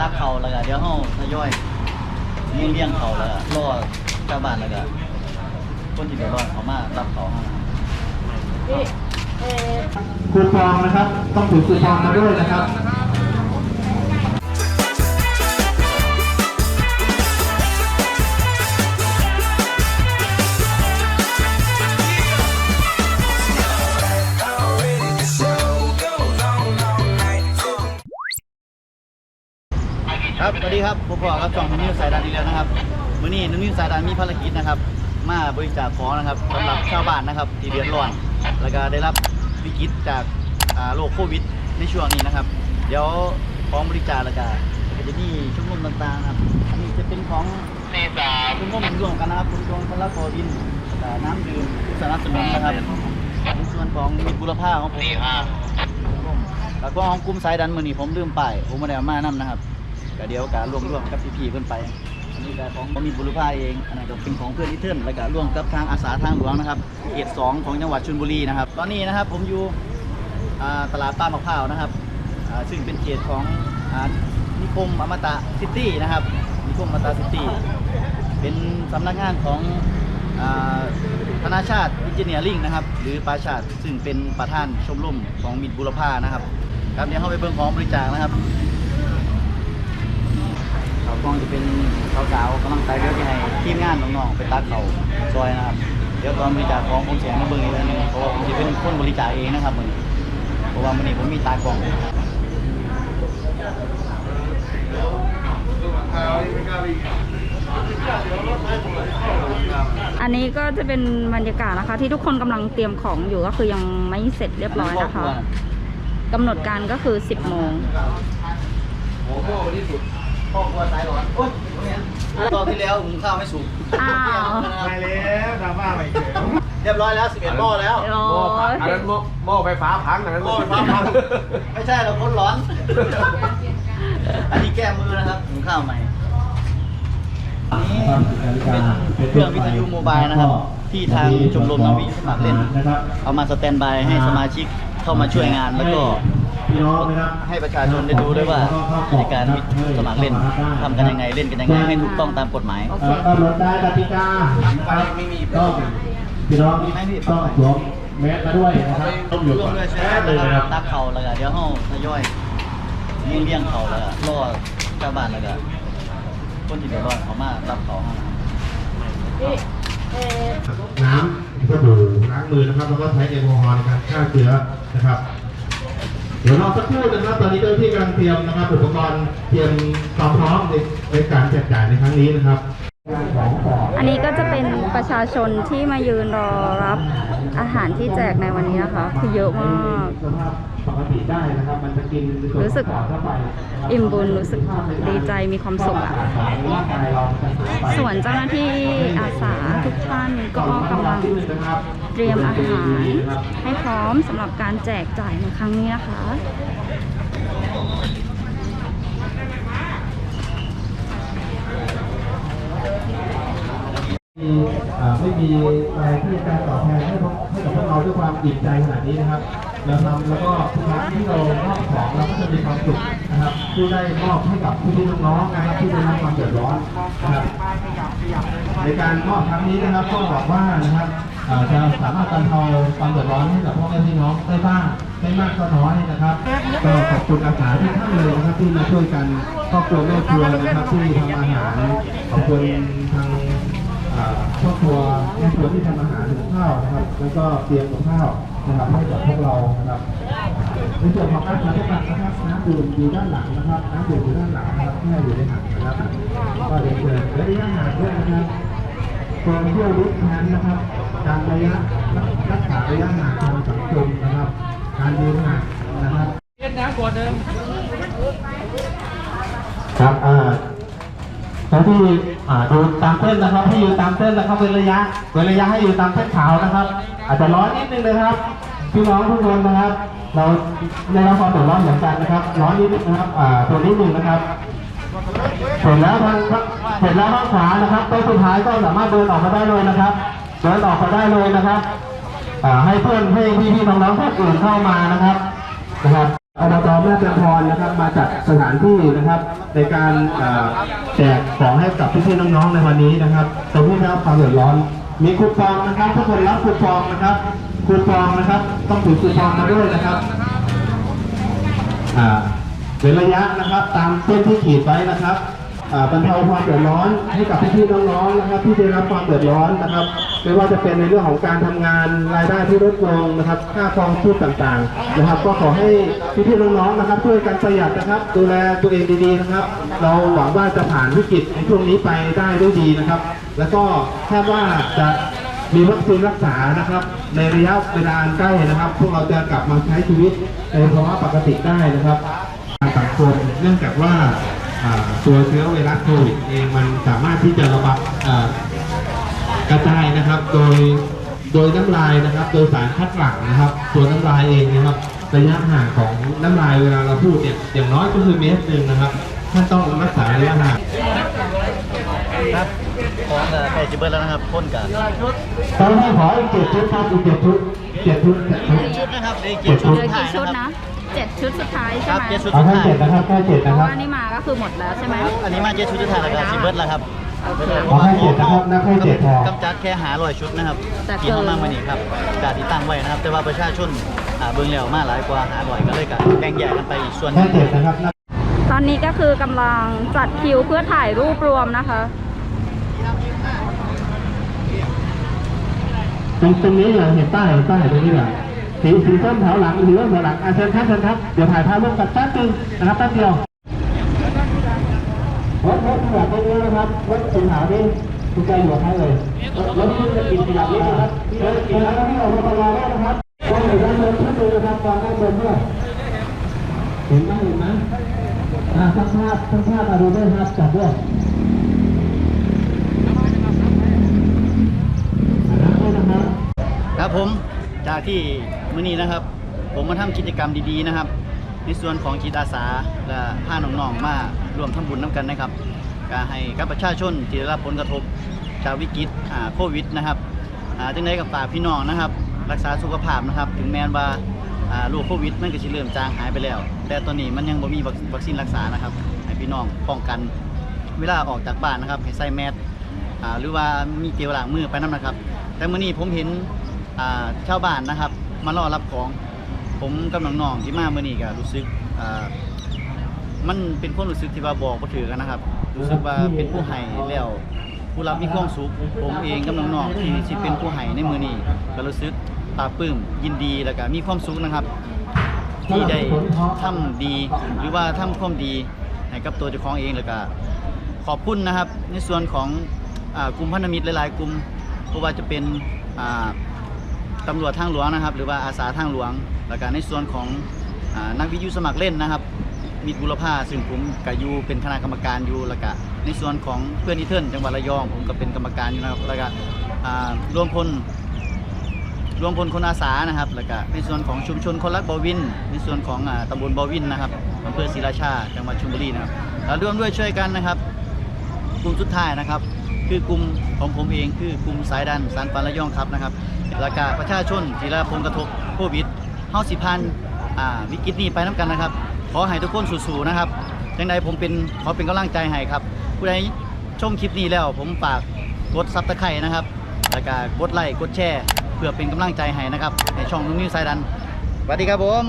ตักเขาแล้วก็เดี๋ยวเฮาทยอยเลี้ยงเลี้ยงเขาแล้วก็รอชาวบ้านแล้วก็คนที่เดือดร้อนเขามารับเขาเฮาคูปองนะครับ ต้องถือคูปองมาด้วยนะครับ ครับสวัสดีครับผมบอกครับช่องนิวสายดานดีแล้วนะครับมื้อนี้นิวสายดานมีภารกิจนะครับ มาบริจาคของนะครับสำหรับชาวบ้านนะครับที่เดือดร้อน แล้วก็ได้รับวิกฤตจากอ่าโรคโควิด ในช่วงนี้นะครับ เดี๋ยวของบริจาคแล้วก็ก็จะมีชุมนุมต่างๆนะครับอันนี้จะเป็นของชุมนุมร่วมกันนะครับชุมนุมคนละโควินแล้วก็น้ำดื่มสนับสนุนนะครับในส่วนของมีบุรพาของผมแล้วก็ของกลุ่มสายดันมือนี้ผมลืมไปผมไม่ได้เอามานำนะครับ ก็เดี๋ยวการร่วมร่วมกับพี่ๆเพื่อนไปอันนี้ก็ของมีบุรุษภาเองอันนั้นก็เป็นของเพื่อนที่เทิร์นแล้วก็ร่วมกับทางอาสาทางหลวงนะครับเขตสองของจังหวัดชลบุรีนะครับ ตอนนี้นะครับผมอยู่ตลาดป้ามะพร้าวนะครับซึ่งเป็นเขตของอนิคมอมตะซิตี้นะครับนิคมอมตะซิตี้เป็นสำนักงานของธนาชาติอินเจเนียริงนะครับหรือปราชาติซึ่งเป็นประธานชมรมของมิตรบุรพานะครับครับเดี๋ยวเข้าไปเบิ่งของบริจาคนะครับ เขากล้องจะเป็นสาวๆกำลังใจเดี๋ยวจะให้ทีมงานน้องๆไปตัดเขาซอยนะครับ เดี๋ยวตอนบริจาคของผมเสียงมาเบิ่งอีกแล้วนึงเพราะว่าผมจะเป็นคนบริจาคเองนะครับมันเพราะว่ามันนี้ผมมีตากล้องอันนี้ก็จะเป็นบรรยากาศนะคะ ที่ทุกคนกำลังเตรียมของอยู่ก็คือยังไม่เสร็จเรียบร้อยนะคะกำหนดการก็คือ 10โมงโอ้โหที่สุด พ่อครัวสายร้อนโอ๊ยตอนที่แล้วหุงข้าวไม่สุกอ้าวไปแล้วดราม่าไปเฉยเรียบร้อยแล้ว11หม้อแล้วโอ้หม้อยพังอันนั้นหม้อหม้อไฟฟ้าพังอันนั้นหม้อไฟฟ้าพังไม่ใช่เราคนร้อน อันนี้แก้มือนะครับหุงข้าวใหม่อันนี้เป็นเครื่องวิทยุโมบายนะครับ ที่ทางชมรมนักวิทยุสมัครเล่นนะครับเอามาสแตนบายให้สมาชิกเข้ามาช่วยงานแล้วก็ พี่น้องนะครับให้ประชาชนได้ดูด้วยว่าในการสมัครเล่นทำกันยังไงเล่นกันยังไงให้ถูกต้องตามกฎหมายโอเอ่เคอกำหนดได้กติกาครับต้องพี่น้องต้องสวมแมสมาด้วยนะครับต้องอยู่ร่วก่มอนด้วยช่วยแมกันสเลยนะนะคครัรับบตักเขาแล้วก็เดี๋ยวเฮาทยอยเลี้ยงเลี้ยงเขาแล้วก็รอชาวบ้านแล้วก็คนที่เดือดร้อนเขามารับเขาเฮานะครับน้ำสบู่ล้างมือนะครับแล้วก็ใช้แอลกอฮอล์ในการฆ่าเชื้อนะครับ เดี๋ยวรอสักครู่นะครับ ตอนนี้เจ้าหน้าที่กำลังเตรียมนะครับอุปกรณ์เตรียมความพร้อมในในการแจกจ่ายในครั้งนี้นะครับ อันนี้ก็จะเป็นประชาชนที่มายืนรอรับอาหารที่แจกในวันนี้นะคะ คือเยอะมากรู้สึกอิ่มบุญรู้สึกดีใจมีความสุขอะส่วนเจ้าหน้าที่อาสาทุกท่านก็กำลังเตรียมอาหารให้พร้อมสำหรับการแจกจ่ายในครั้งนี้นะคะ มีอ่า ไม่มีอะไรที่การตอบแทนให้กให้กับพวกเราด้วยความอิ่มใจขนาดนี้นะครับเราทำแล้วก็ทุกครั้งที่เรามอบของเราก็จะมีความสุขนะครับที่ได้มอบให้กับพี่ๆน้องๆนะครับที่ได้รับความเดือดร้อนนะครับในการมอบครั้งนี้นะครับก็บอกว่านะครับ จะสามารถบรรเทาความเดือดร้อนให้กับพ่อแม่พี่น้องได้บ้างไม่มากก็น้อยนะครับ ก็ขอบคุณอาสาทุกท่านเลยนะครับที่มาช่วยกันครอบครัวแม่ครัวนะครับที่ทำอาหารขอบคุณทางครอบครัวแม่ครัวที่ทำอาหารถึงข้าวนะครับ แล้วก็เตรียมกับข้าวนะครับให้กับพวกเรานะครับในส่วนของการสาธิตนะครับน้ำดื่มอยู่ด้านหลังนะครับน้ำดื่มอยู่ด้านหลังนะครับแค่อยู่ในถังนะครับก็เดี๋ยวเชิญและระยะห่างด้วยนะครับ โซเชียลดิสแทนนะครับ การระยะรักษาระยะห่างทางสังคมนะครับ การยืนห่างนะครับครับอ่าแล้วที่อ่าดูตามเส้นนะครับ ให้อยู่ตามเส้นนะครับเว้นระยะเว้นระยะให้อยู่ตามเส้นขาวนะครับ อาจจะร้อนนิดนึงนะครับพี่น้องทุกคนนะครับ เราได้รับความเดือดร้อนเหมือนกันนะครับ ร้อนนิดนึงนะครับอ่าตัวนิดนึงนะครับ เสร็จแล้วทางเสร็จแล้วทางขวานะครับตัวสุดท้ายก็สามารถเดินออกมาได้เลยนะครับเดินออกมาได้เลยนะครับให้เพื่อนให้พี่ๆน้องๆท่านอื่นเข้ามานะครับนะครับอบตแม่เพียงพรนะครับมาจัดสถานที่นะครับ ในการแจกของให้กับพี่ๆน้องๆในวันนี้นะครับตรงที่ได้รับความเดือดร้อน มีคูปองนะครับทุกคนรับคูปองนะครับคูปองนะครับ ต้องถือคูปองมาด้วยนะครับอ่าเป็นระยะนะครับ ตามเส้นที่ขีดไว้นะครับ บรรเทาความเดือดร้อนให้กับพี่ๆน้องๆนะครับ ที่ได้รับความเดือดร้อนนะครับ ไม่ว่าจะเป็นในเรื่องของการทำงานรายได้ที่ลดลงนะครับ ค่าครองชีพต่างๆ นะครับ ก็ขอให้พี่ๆน้องๆนะครับ ช่วยกันประหยัดนะครับ ดูแลตัวเองดีๆนะครับ เราหวังว่าจะผ่านวิกฤตในช่วงนี้ไปได้ด้วยดีนะครับ แล้วก็คาดว่าจะมีวัคซีนรักษานะครับ ในระยะเวลาอันใกล้นะครับ พวกเราจะกลับมาใช้ชีวิตในภาวะปกติได้นะครับสังคมเนื่องจากว่า ตัวเชื้อไวรัสโควิดเองมันสามารถที่จะระบาดอ่ากระจายนะครับ โดยโดยน้ำลายนะครับ โดยสารคัดหลั่งนะครับ ตัวน้ำลายเองนะครับระยะห่างของน้ำลายเวลาเราพูดเนี่ยอย่างน้อยก็คือเมตรหนึ่งนะครับท่านต้องรักษาระยะห่างครับของกับไก่จิเบิร์แล้วนะครับพ่นกับตอนนี้ขออีกเจ็ดชุดครับอีกเจ็ดชุดเจ็ดชุดเจ็ดชุดชุดนะครับเด็กเจ็ดชุดเหลือถ่ากี่ยชุดนะนะครับเจ็ด ชุดสุดท้ายคใช่รับไหมเจ็ดชุดเอาสุดแค่ท้ายเจ็ดนะครับแค่เจ็ดเพนะราะครับว่านี่มาก็คือหมดแล้วใช่ไหมอันนี้มาเจ็ดชุดสุดท้ายแล้วก็จิเบิร์แล้วครับขอให้เจ็ดนะครับนับให้เจ็ดพอ กำจัดแค่หาร้อยชุดนะครับที่เข้ามาเมื่อนี้ครับการที่ตั้งไว้นะครับ แต่ว่าประชาชนอ่าเบิ่งแล้วมาหลายกว่าหาร้อยก็เลยกันแบ่งแยกกันไปอีกส่วนหแค่นึ่งเจ็ดนะครับนับตอนนี้ก็คือกำลังจัดคิวเพื่อถ่ายรูปรวมนะคะ ตรงตรงนี้เหรอเห็นป้ายเห็นป้ายตรงนี้เหรอ สีสีส้มแถวหลังหรือว่าแถวหลังอาเชิญครับเชิญครับ เดี๋ยวถ่ายภาพร่วมกันแป๊บนึงนะครับแป๊บเดียวรถรถขยับไปนี้นะครับรถสีขาวนี่คุณใจอยู่กับใครเลยรถที่จะกินขยับนี้นะครับรถกินแล้วที่ออกมาตลอดแล้วนะครับวางอยู่ด้านบนขึ้นดูนะครับวางด้านบนด้วยเห็นไหมเห็นไหมอ่าทั้งภาพทั้งภาพมาดูด้วยครับจับด้วยครับผม จากที่มื้อนี้นะครับ ผมมาทำกิจกรรมดีๆนะครับ ในส่วนของจิตอาสาและพาน้องๆมารวมทำบุญน้ำกันนะครับก็ให้กับประชาชนที่ได้รับผลกระทบจากวิกฤตโควิดนะครับจังไดกับฝากพี่น้องนะครับ รักษาสุขภาพนะครับ ถึงแม้ว่าโรคโควิดมันก็สิเริ่มจางหายไปแล้ว แต่ตอนนี้มันยังบ่มีวัคซีนรักษานะครับให้พี่น้องป้องกันเวลาออกจากบ้านนะครับให้ใส่แมสหรือว่ามีเจลล้างมือไปน้ำนะครับ แต่เมื้อนี้ผมเห็น อ่าชาวบ้านนะครับ มารอรับของ ผมกับน้องๆที่มาเมื้อนี้ก็รู้สึกอ่ามันเป็นความรู้สึกที่ว่าบอกบ่ถือกันนะครับ รู้สึกว่าเป็นผู้ให้แล้วผู้รับมีความสุขผมเองกับน้องๆที่สิเป็นผู้ให้ในมื้อนี้ก็รู้สึกปลาปลื้มยินดีแล้วก็มีความสุขนะครับ ที่ได้ทำดีหรือว่าทำความดีให้กับตัวเจ้าของเองแล้วก็ขอบคุณนะครับ ในส่วนของอากลุ่มพันธมิตรหลาย ๆ กลุ่มเพราะว่าจะเป็นอ่า ตำรวจทางหลวงนะครับ หรือว่าอาสาทางหลวงแล้วก็ในส่วนของอนักวิทยุสมัครเล่นนะครับ มีบุรพาซึ่งผมกับยูเป็นคณะกรรมการอยู่แล้วก็ในส่วนของเพื่อนนิเทิร์นจังหวัดระยองผมก็เป็นกรรมการอยู่นะครับแล้วก็รวมพลรวมพลคนอาสานะครับ แล้วก็ในส่วนของชุมชนคนรักบอวิน ในส่วนของอตำบลบอวินนะครับอำเภอศรีราชาจังหวัดชลบุรีนะครับเราร่วมด้วยช่วยกันนะครับกลุ่มสุดท้ายนะครับ คือกลุ่มของผมเองคือกลุ่มสายดันสารปันระยองครับนะครับแล้วก็ประชาชนที่ได้รับผลกระทบโควิดเฮาสิพันวิกฤตนี้ไปน้ำกันนะครับ ขอให้ทุกคนสู้ๆนะครับจังใดผมเป็นขอเป็นกำลังใจให้ครับ ผู้ใดชมคลิปนี้แล้ว ผมฝากกดซับตะไคร่นะครับ แล้วก็กดไลค์กดแชร์เพื่อเป็นกำลังใจให้นะครับในช่องนุ่งนิ้วสายดันสวัสดีครับผม